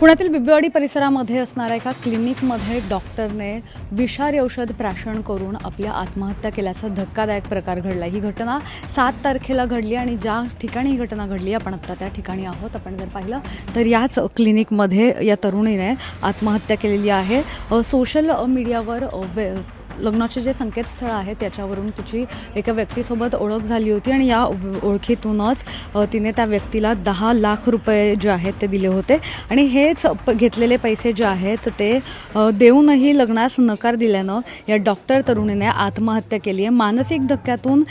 पुण्यातील बिबवेवाडी परिसरामध्ये असणाऱ्या एका क्लिनिकमध्ये डॉक्टरने विषारी औषध प्राशन करून आपल्या आत्महत्या केल्याचा धक्कादायक प्रकार घडला. ही घटना सात तारखेला घडली आणि ज्या ठिकाणी ही घटना घडली आपण आत्ता त्या ठिकाणी आहोत. आपण जर पाहिलं तर याच क्लिनिकमध्ये या तरुणीने आत्महत्या केलेली आहे. सोशल मीडियावर वे लग्नाचे जे संकेतस्थळ आहे त्याच्यावरून तिची एका व्यक्तीसोबत ओळख झाली होती आणि या ओळखीतूनच तिने त्या व्यक्तीला दहा लाख रुपये जे आहेत ते दिले होते. आणि हेच प घेतलेले पैसे जे आहेत ते देऊनही लग्नास नकार दिल्यानं या डॉक्टर तरुणीने आत्महत्या केली आहे. मानसिक धक्क्यातून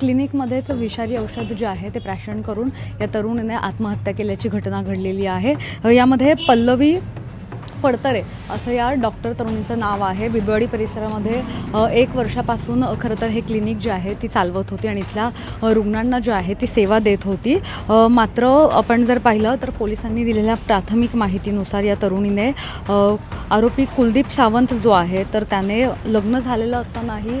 क्लिनिकमध्येच विषारी औषध जे आहे ते प्राशन करून या तरुणीने आत्महत्या केल्याची घटना घडलेली आहे. यामध्ये पल्लवी फडतरे असं या डॉक्टर तरुणीचं नाव आहे. बिबवाडी परिसरामध्ये एक वर्षापासून खरं तर हे क्लिनिक जे आहे ती चालवत होती आणि इथल्या रुग्णांना जे आहे ती सेवा देत होती. मात्र आपण जर पाहिलं तर पोलिसांनी दिलेल्या प्राथमिक माहितीनुसार या तरुणीने आरोपी कुलदीप सावंत जो आहे तर त्याने लग्न झालेलं असतानाही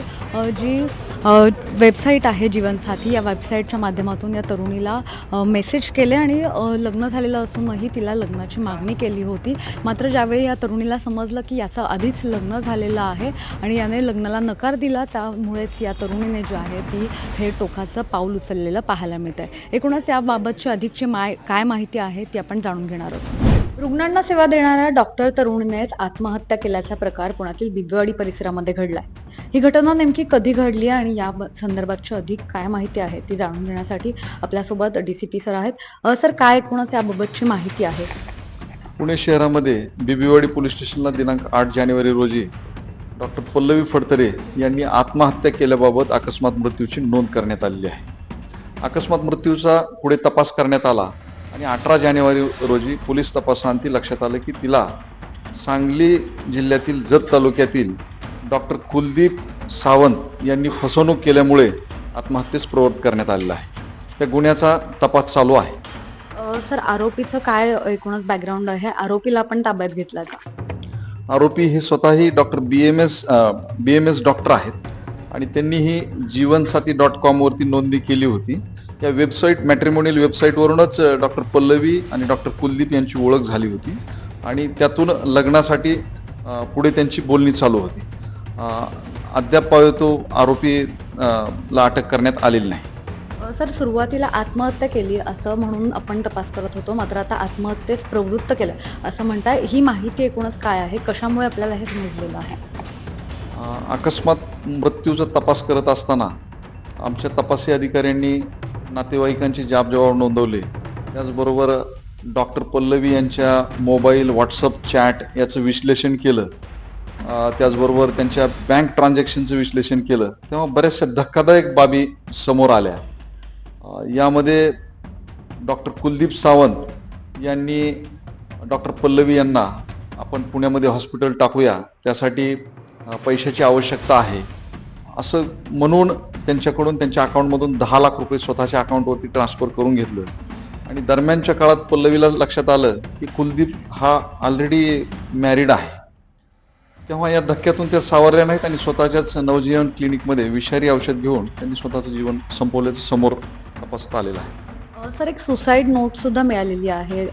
जी वेबसाईट आहे जीवनसाथी. या वेबसाईटच्या माध्यमातून या तरुणीला मेसेज केले आणि लग्न झालेलं असूनही तिला लग्नाची मागणी केली होती. मात्र ज्यावेळी या तरुणीला समजलं की याचं आधीच लग्न झालेलं आहे आणि याने लग्नाला नकार दिला त्यामुळेच या तरुणीने जे आहे ती हे टोकाचं पाऊल उचललेलं पाहायला मिळतं आहे एकूणच याबाबतची अधिकची माय काय माहिती आहे ती आपण जाणून घेणार आहोत. रुग्णांना सेवा देणाऱ्या डॉक्टर तरुणीनेच आत्महत्या केल्याचा प्रकार पुण्यातील बिबवेवाडी परिसरामध्ये घडलाय. ही घटना नेमकी कधी घडली आणि या संदर्भातची अधिक काय माहिती आहे ती जाणून घेण्यासाठी आपल्यासोबत डी सी पी सर आहेत. सर काय एकूणच याबाबतची माहिती आहे? पुणे शहरामध्ये बिबिवाडी पोलीस स्टेशनला दिनांक आठ जानेवारी रोजी डॉक्टर पल्लवी फडतरे यांनी आत्महत्या केल्याबाबत अकस्मात मृत्यूची नोंद करण्यात आलेली आहे. अकस्मात मृत्यूचा पुढे तपास करण्यात आला आणि अठरा जानेवारी रोजी पोलीस तपासांती लक्षात आलं की तिला सांगली जिल्ह्यातील जत तालुक्यातील डॉक्टर कुलदीप सावंत यांनी फसवणूक केल्यामुळे आत्महत्येस प्रवृत्त करण्यात आलेला आहे. त्या गुन्ह्याचा तपास चालू आहे. सर आरोपीचं काय एकूणच बॅकग्राऊंड आहे? आरोपीला आपण ताब्यात घेतला का? आरोपी हे स्वतःही doctor B M S B M S doctor आहेत. आणि त्यांनी ही जीवनसाथी डॉट कॉमवरती नोंदणी केली होती. या वेबसाईट मॅट्रिमोनियल वेबसाईटवरूनच डॉक्टर पल्लवी आणि डॉक्टर कुलदीप यांची ओळख झाली होती. आणि त्यातून लग्नासाठी पुढे त्यांची बोलणी चालू होती. अद्याप तो आरोपी अ, ला अटक करण्यात आलेली नाही. सर सुरुवातीला आत्महत्या केली असं म्हणून आपण तपास करत होतो. मात्र आता आत्महत्येस प्रवृत्त केलं. असं म्हणताय ही माहिती एकूणच काय आहे? कशामुळे आपल्याला हे समजलेलं आहे? अकस्मात मृत्यूचा तपास करत असताना आमच्या तपासी अधिकाऱ्यांनी नातेवाईकांची जाबजवाब नोंदवले. त्याचबरोबर डॉक्टर पल्लवी यांच्या मोबाईल व्हॉट्सअप चॅट याचं विश्लेषण केलं. त्याचबरोबर त्यांच्या बँक ट्रान्झॅक्शनचं विश्लेषण केलं. तेव्हा बऱ्याचशा धक्कादायक बाबी समोर आल्या. यामध्ये डॉक्टर कुलदीप सावंत यांनी डॉक्टर पल्लवी यांना आपण पुण्यामध्ये हॉस्पिटल टाकूया. त्यासाठी पैशाची आवश्यकता आहे. असं म्हणून त्यांच्याकडून त्यांच्या अकाउंटमधून दहा लाख रुपये स्वतःच्या अकाउंटवरती ट्रान्सफर करून घेतलं. आणि दरम्यानच्या काळात पल्लवीला लक्षात आलं की कुलदीप हा ऑलरेडी मॅरिड आहे. तेव्हा या धक्क्यातून त्या सावरल्या नाहीत आणि स्वतःच्याच नवजीवन क्लिनिकमध्ये विषारी औषध घेऊन त्यांनी स्वतःचं जीवन संपवल्याचं समोर तपासात आलेलं आहे. सर एक सुसाईड नोट सुद्धा मिळालेली आहे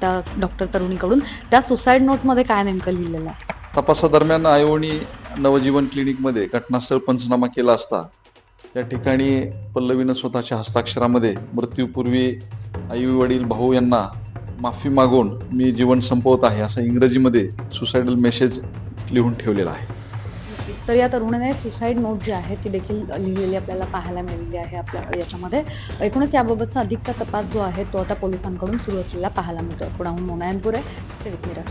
त्या डॉक्टर तरुणीकडून. त्या सुसाईड नोटमध्ये काय नेमकं लिहिलेलं आहे? तपासादरम्यान आयोनी नवजीवन क्लिनिकमध्ये घटनास्थळ पंचनामा केला असता त्या ठिकाणी पल्लवीनं स्वतःच्या हस्ताक्षरामध्ये मृत्यूपूर्वी आई वडील भाऊ यांना माफी मागून मी जीवन संपवत आहे असं इंग्रजीमध्ये सुसायडल मेसेज लिहून ठेवलेला आहे. तर या तरुणाने सुसाईड नोट जी आहे ती देखील लिहिलेली आपल्याला पाहायला मिळालेली आहे आपल्या याच्यामध्ये. एकूणच याबाबतचा अधिकचा तपास जो आहे तो आता पोलिसांकडून सुरू असलेला पाहायला मिळतो पुण्याहून मोनायनपूर आहे ते विकमिरा